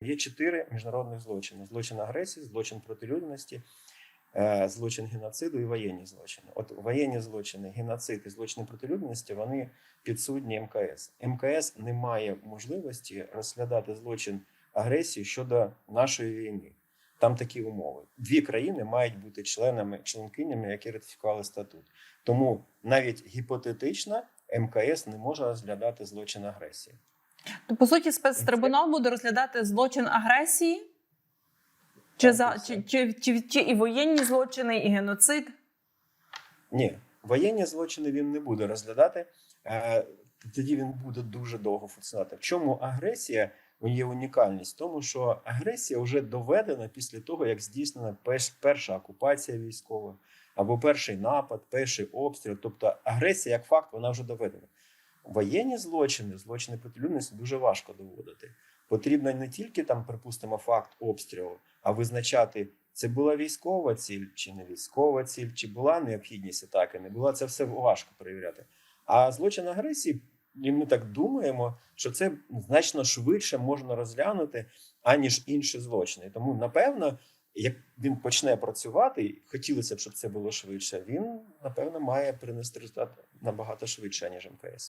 Є чотири міжнародних злочини: злочин агресії, злочин проти людяності, е, злочин геноциду і воєнні злочини. От воєнні злочини, геноцид і злочини проти людяності вони підсудні МКС. МКС не має можливості розглядати злочин агресії щодо нашої війни. Там такі умови. Дві країни мають бути членами, членкинями, які ратифікували статут. Тому навіть гіпотетично МКС не може розглядати злочин агресії. То по суті, спецтрибунал буде розглядати злочин агресії, чи за чи, чи, чи, чи і воєнні злочини, і геноцид. Ні, воєнні злочини він не буде розглядати. Е, Тоді він буде дуже довго функціонувати. В чому агресія є унікальність? Тому, що агресія вже доведена після того, як здійснена перша окупація військова, або перший напад, перший обстріл. Тобто агресія як факт, вона вже доведена. Воєнні злочини, злочини проти людяності дуже важко доводити. Потрібно не тільки там, припустимо, факт обстрілу, а визначати, це була військова ціль чи не військова ціль, чи була необхідність атаки, не була. Це все важко перевіряти. А злочин агресії, і ми так думаємо, що це значно швидше можна розглянути, аніж інші злочини. Тому, напевно, як він почне працювати, хотілося б, щоб це було швидше. Він напевно має принести результат набагато швидше, ніж МКС.